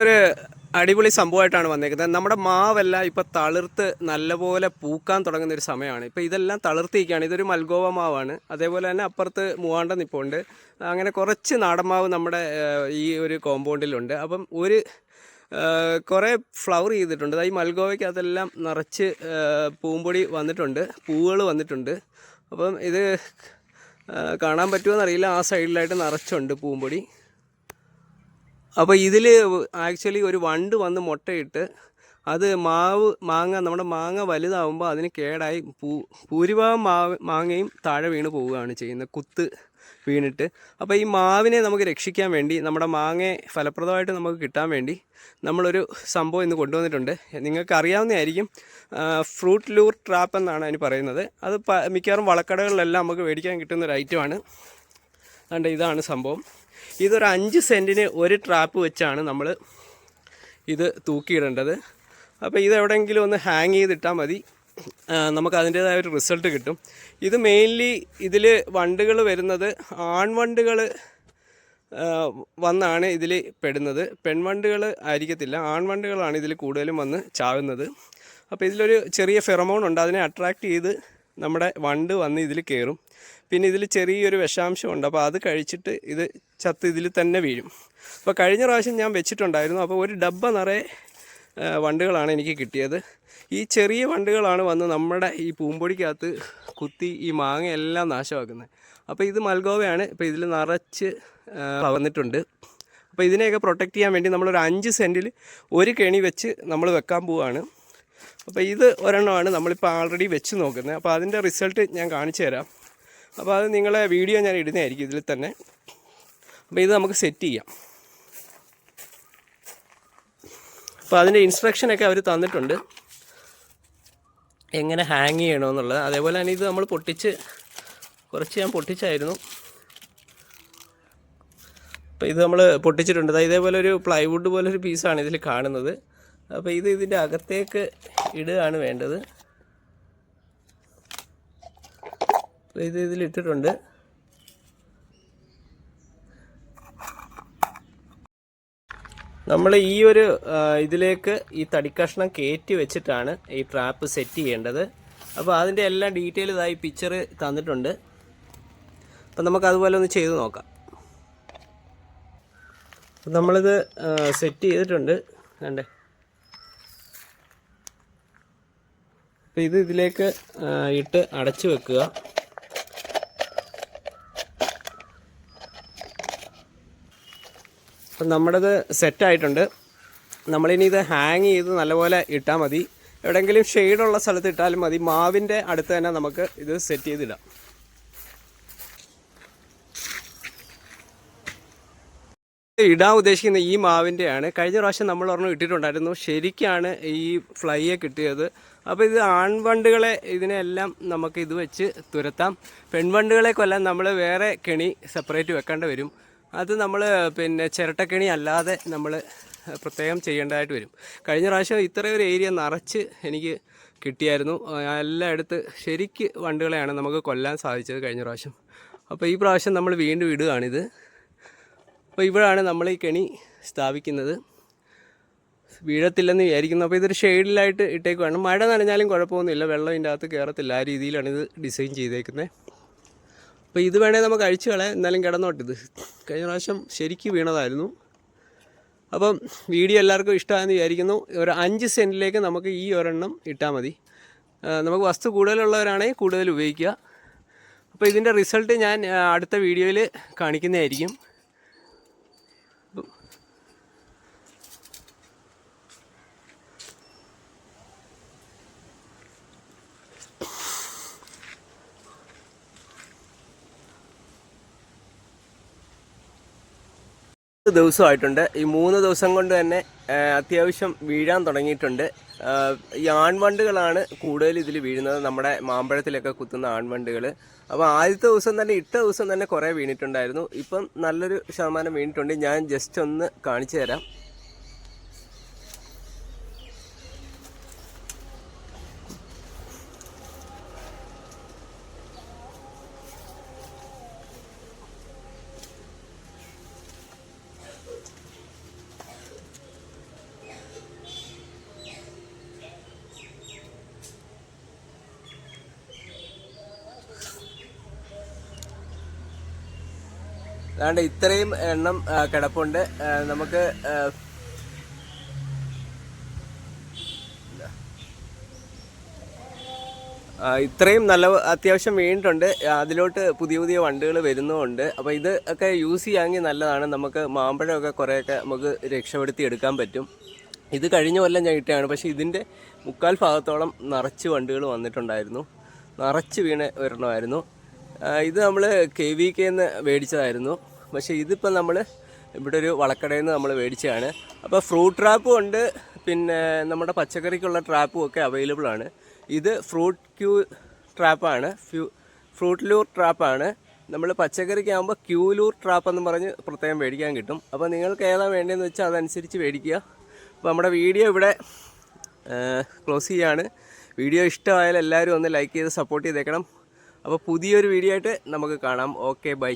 ഒരു അടിപൊളി സംഭവമായിട്ടാണ് വന്നേക്കുന്നത്. നമ്മുടെ മാവെല്ലാം ഇപ്പൊ തളിർത്ത് നല്ലപോലെ പൂക്കാൻ തുടങ്ങുന്ന ഒരു സമയമാണ്. ഇപ്പൊ ഇതെല്ലാം തളിർത്തിരിക്കുകയാണ്. ഇതൊരു മൽഗോവ മാവാണ്. അതേപോലെ തന്നെ അപ്പുറത്ത് മൂവാണ്ട നിപ്പുണ്ട്. അങ്ങനെ കുറച്ച് നാടൻ മാവ് നമ്മുടെ ഈ ഒരു കോമ്പൗണ്ടിലുണ്ട്. അപ്പം ഒരു കുറേ ഫ്ലവർ ചെയ്തിട്ടുണ്ട്. ഈ മൽഗോവയ്ക്ക് അതെല്ലാം നിറച്ച് പൂമ്പൊടി വന്നിട്ടുണ്ട്. പൂവുകൾ വന്നിട്ടുണ്ട്. അപ്പം ഇത് കാണാൻ പറ്റുമോ എന്നറിയില്ല. ആ സൈഡിലായിട്ട് നിറച്ചുണ്ട് പൂമ്പൊടി. അപ്പോൾ ഇതിൽ ആക്ച്വലി ഒരു വണ്ട് വന്ന് മുട്ടയിട്ട് അത് മാവ് മാങ്ങ നമ്മുടെ മാങ്ങ വലുതാവുമ്പോൾ അതിന് കേടായി പൂ ഭൂരിഭാഗം മാവ് മാങ്ങയും താഴെ വീണ് പോവുകയാണ് ചെയ്യുന്നത്. കുത്ത് വീണിട്ട്. അപ്പോൾ ഈ മാവിനെ നമുക്ക് രക്ഷിക്കാൻ വേണ്ടി നമ്മുടെ മാങ്ങയെ ഫലപ്രദമായിട്ട് നമുക്ക് കിട്ടാൻ വേണ്ടി നമ്മളൊരു സംഭവം ഇന്ന് കൊണ്ടുവന്നിട്ടുണ്ട്. നിങ്ങൾക്ക് അറിയാവുന്നതായിരിക്കും ഫ്രൂട്ട് ലൂർ ട്രാപ്പ് എന്നാണ് അതിന് പറയുന്നത്. അത് മിക്കവാറും വളക്കടകളിലെല്ലാം നമുക്ക് മേടിക്കാൻ കിട്ടുന്ന ഒരു ഐറ്റമാണ്. അതുകൊണ്ട് ഇതാണ് സംഭവം. ഇതൊരു അഞ്ച് സെന്റിന് ഒരു ട്രാപ്പ് വെച്ചാണ് നമ്മൾ ഇത് തൂക്കിയിടേണ്ടത്. അപ്പോൾ ഇതെവിടെയെങ്കിലും ഒന്ന് ഹാങ് ചെയ്തിട്ടാൽ മതി. നമുക്ക് അതിന്റേതായ ഒരു റിസൾട്ട് കിട്ടും. ഇത് മെയിൻലി ഇതിൽ വണ്ടുകൾ വരുന്നത് ആൺവണ്ടുകൾ വന്നാണ് ഇതിൽ പെടുന്നത്. പെൺവണ്ടുകൾ ആയിരിക്കത്തില്ല. ആൺവണ്ടുകളാണ് ഇതിൽ കൂടുതലും വന്ന് ചാവുന്നത്. അപ്പോൾ ഇതിലൊരു ചെറിയ ഫെറമോൺ ഉണ്ട്. അതിനെ അട്രാക്റ്റ് ചെയ്ത് നമ്മുടെ വണ്ട് വന്ന് ഇതിൽ കയറും പിന്നെ ഇതിൽ ചെറിയൊരു വിഷാംശം ഉണ്ട് അപ്പോൾ അത് കഴിച്ചിട്ട് ഇത് ചത്ത് ഇതിൽ തന്നെ വീഴും. അപ്പോൾ കഴിഞ്ഞ പ്രാവശ്യം ഞാൻ വെച്ചിട്ടുണ്ടായിരുന്നു. അപ്പോൾ ഒരു ഡബ്ബ നിറയെ വണ്ടുകളാണ് എനിക്ക് കിട്ടിയത്. ഈ ചെറിയ വണ്ടുകളാണ് വന്ന് നമ്മുടെ ഈ പൂമ്പൊടിക്കകത്ത് കുത്തി ഈ മാങ്ങയെല്ലാം നാശമാക്കുന്നത്. അപ്പോൾ ഇത് മൽഗോവയാണ്. ഇപ്പോൾ ഇതിൽ നിറച്ച് വന്നിട്ടുണ്ട്. അപ്പോൾ ഇതിനെയൊക്കെ പ്രൊട്ടക്റ്റ് ചെയ്യാൻ വേണ്ടി നമ്മളൊരു അഞ്ച് സെന്റിൽ ഒരു കെണി വെച്ച് നമ്മൾ വെക്കാൻ പോവുകയാണ് അപ്പോൾ ഇത് ഒരെണ്ണമാണ് നമ്മളിപ്പോൾ ആൾറെഡി വെച്ച് നോക്കുന്നത്. അപ്പോൾ അതിന്റെ റിസൾട്ട് ഞാൻ കാണിച്ചു തരാം. അപ്പോൾ അത് നിങ്ങളെ വീഡിയോ ഞാൻ ഇടുന്നതായിരിക്കും ഇതിൽ തന്നെ. അപ്പോൾ ഇത് നമുക്ക് സെറ്റ് ചെയ്യാം. അപ്പോൾ അതിന്റെ ഇൻസ്ട്രക്ഷനൊക്കെ അവർ തന്നിട്ടുണ്ട്. എങ്ങനെ ഹാങ് ചെയ്യണമെന്നുള്ളത്. അതേപോലെ തന്നെ ഇത് നമ്മൾ പൊട്ടിച്ച് കുറച്ച് ഞാൻ പൊട്ടിച്ചായിരുന്നു. അപ്പോൾ ഇത് നമ്മൾ പൊട്ടിച്ചിട്ടുണ്ട്. ഇതേപോലെ ഒരു പ്ലൈവുഡ് പോലെ ഒരു പീസാണ് ഇതിൽ കാണുന്നത്. അപ്പോൾ ഇത് ഇതിന്റെ അകത്തേക്ക് ഇടുകയാണ് വേണ്ടത്. ഇത് ഇതിലിട്ടിട്ടുണ്ട് നമ്മൾ ഈ ഒരു ഇതിലേക്ക് ഈ തടിക്കഷ്ണം കയറ്റി വെച്ചിട്ടാണ് ഈ ട്രാപ്പ് സെറ്റ് ചെയ്യേണ്ടത്. അപ്പോൾ അതിന്റെ എല്ലാം ഡീറ്റെയിൽ ഇതായി പിക്ചർ തന്നിട്ടുണ്ട്. അപ്പം നമുക്ക് അതുപോലെ ഒന്ന് ചെയ്ത് നോക്കാം. അപ്പം നമ്മളിത് സെറ്റ് ചെയ്തിട്ടുണ്ട്. കണ്ടേ? അപ്പോൾ ഇത് ഇതിലേക്ക് ഇട്ട് അടച്ചു വെക്കുക. അപ്പം നമ്മുടേത് സെറ്റായിട്ടുണ്ട് നമ്മളിനി ഇത് ഹാങ് ചെയ്ത് നല്ലപോലെ ഇട്ടാൽ മതി. എവിടെയെങ്കിലും ഷെയ്ഡുള്ള സ്ഥലത്ത് ഇട്ടാലും മതി. മാവിന്റെ അടുത്ത് തന്നെ നമുക്ക് ഇത് സെറ്റ് ചെയ്തിടാം ഇടാൻ ഉദ്ദേശിക്കുന്ന ഈ മാവിന്റെയാണ്. കഴിഞ്ഞ പ്രാവശ്യം നമ്മൾ ഒരെണ്ണം ഇട്ടിട്ടുണ്ടായിരുന്നു. ശരിക്കാണ് ഈ ഫ്ലൈയെ കിട്ടിയത്. അപ്പോൾ ഇത് ആൺവണ്ടുകളെ ഇതിനെല്ലാം നമുക്ക് ഇത് വെച്ച് തുരത്താം. പെൺവണ്ടുകളെ കൊല്ലാൻ നമ്മൾ വേറെ കെണി സെപ്പറേറ്റ് വെക്കേണ്ടി വരും. അത് നമ്മൾ പിന്നെ ചിരട്ടക്കെണി അല്ലാതെ നമ്മൾ പ്രത്യേകം ചെയ്യേണ്ടതായിട്ട് വരും. കഴിഞ്ഞ പ്രാവശ്യം ഇത്രയൊരു ഏരിയ നിറച്ച് എനിക്ക് കിട്ടിയായിരുന്നു. എല്ലായിടത്ത് ശരിക്ക് വണ്ടുകളെയാണ് നമുക്ക് കൊല്ലാൻ സാധിച്ചത് കഴിഞ്ഞ പ്രാവശ്യം. അപ്പോൾ ഈ പ്രാവശ്യം നമ്മൾ വീണ്ടും ഇടുകയാണിത്. അപ്പോൾ ഇവിടാണ് നമ്മൾ ഈ കെണി സ്ഥാപിക്കുന്നത്. വീഴത്തില്ലെന്ന് വിചാരിക്കുന്നു. അപ്പോൾ ഇതൊരു ഷെയ്ഡിലായിട്ട് ഇട്ടേക്കുവാണ്. മഴ നനഞ്ഞാലും കുഴപ്പമൊന്നുമില്ല. വെള്ളം ഇതിന്റെ അകത്ത് കയറത്തില്ല ആ രീതിയിലാണ് ഇത് ഡിസൈൻ ചെയ്തേക്കുന്നത് അപ്പോൾ ഇത് വേണേൽ നമുക്ക് അഴിച്ചു കളയാം. എന്നാലും കിടന്നോട്ട് ഇത് കഴിഞ്ഞ പ്രാവശ്യം ശരിക്ക് വീണതായിരുന്നു. അപ്പം വീഡിയോ എല്ലാവർക്കും ഇഷ്ടമാണെന്ന് വിചാരിക്കുന്നു. ഒരു അഞ്ച് സെന്റിലേക്ക് നമുക്ക് ഈ ഒരെണ്ണം ഇട്ടാൽ മതി. നമുക്ക് വസ്തു കൂടുതലുള്ളവരാണെങ്കിൽ കൂടുതൽ ഉപയോഗിക്കുക. അപ്പോൾ ഇതിന്റെ റിസൾട്ട് ഞാൻ അടുത്ത വീഡിയോയിൽ കാണിക്കുന്നതായിരിക്കും. ദിവസമായിട്ടുണ്ട്. ഈ മൂന്ന് ദിവസം കൊണ്ട് തന്നെ അത്യാവശ്യം വീഴാൻ തുടങ്ങിയിട്ടുണ്ട്. ഈ ആൺവണ്ടുകളാണ് കൂടുതൽ ഇതിൽ വീഴുന്നത്. നമ്മുടെ മാമ്പഴത്തിലൊക്കെ കുത്തുന്ന ആൺവണ്ടുകൾ അപ്പോൾ ആദ്യത്തെ ദിവസം തന്നെ ഇട്ട ദിവസം തന്നെ കുറേ വീണിട്ടുണ്ടായിരുന്നു. ഇപ്പം നല്ലൊരു ശതമാനം വീണിട്ടുണ്ട്. ഞാൻ ജസ്റ്റ് ഒന്ന് കാണിച്ചു തരാം. അതാണ്ട് ഇത്രയും എണ്ണം കിടപ്പുണ്ട്. നമുക്ക് ഇത്രയും നല്ല അത്യാവശ്യം വീണിട്ടുണ്ട്. അതിലോട്ട് പുതിയ പുതിയ വണ്ടുകൾ വരുന്നുമുണ്ട്. അപ്പോൾ ഇത് ഒക്കെ യൂസ് ചെയ്യാമെങ്കിൽ നല്ലതാണ്. നമുക്ക് മാമ്പഴമൊക്കെ കുറേയൊക്കെ നമുക്ക് രക്ഷപ്പെടുത്തി എടുക്കാൻ പറ്റും. ഇത് കഴിഞ്ഞ കൊല്ലം ഞാൻ കിട്ടിയാണ് പക്ഷേ ഇതിന്റെ മുക്കാൽ ഭാഗത്തോളം നിറച്ച് വണ്ടുകൾ വന്നിട്ടുണ്ടായിരുന്നു. നിറച്ച് വീണ് വരണമായിരുന്നു. ഇത് നമ്മൾ കെ വി കെ എന്ന് മേടിച്ചതായിരുന്നു. പക്ഷേ ഇതിപ്പോൾ നമ്മൾ ഇവിടെ ഒരു വളക്കടയിൽ നിന്ന് നമ്മൾ മേടിച്ചതാണ്. അപ്പോൾ ഫ്രൂട്ട് ട്രാപ്പും ഉണ്ട് പിന്നെ നമ്മുടെ പച്ചക്കറിക്കുള്ള ട്രാപ്പും ഒക്കെ അവൈലബിൾ ആണ്. ഇത് ഫ്രൂട്ട് ക്യൂ ട്രാപ്പാണ് ഫ്യൂ ഫ്രൂട്ട് ലൂർ ട്രാപ്പാണ് നമ്മൾ പച്ചക്കറിക്കാകുമ്പോൾ ക്യൂലൂർ ട്രാപ്പ് എന്ന് പറഞ്ഞ് പ്രത്യേകം മേടിക്കാൻ കിട്ടും. അപ്പോൾ നിങ്ങൾക്ക് ഏതാണ് വേണ്ടതെന്ന് വെച്ചാൽ അതനുസരിച്ച് മേടിക്കുക. അപ്പോൾ നമ്മുടെ വീഡിയോ ഇവിടെ ക്ലോസ് ചെയ്യാണ്. വീഡിയോ ഇഷ്ടമായാൽ എല്ലാവരും ഒന്ന് ലൈക്ക് ചെയ്ത് സപ്പോർട്ട് ചെയ്തേക്കണം. അപ്പോൾ പുതിയൊരു വീഡിയോ ആയിട്ട് നമുക്ക് കാണാം. Okay bye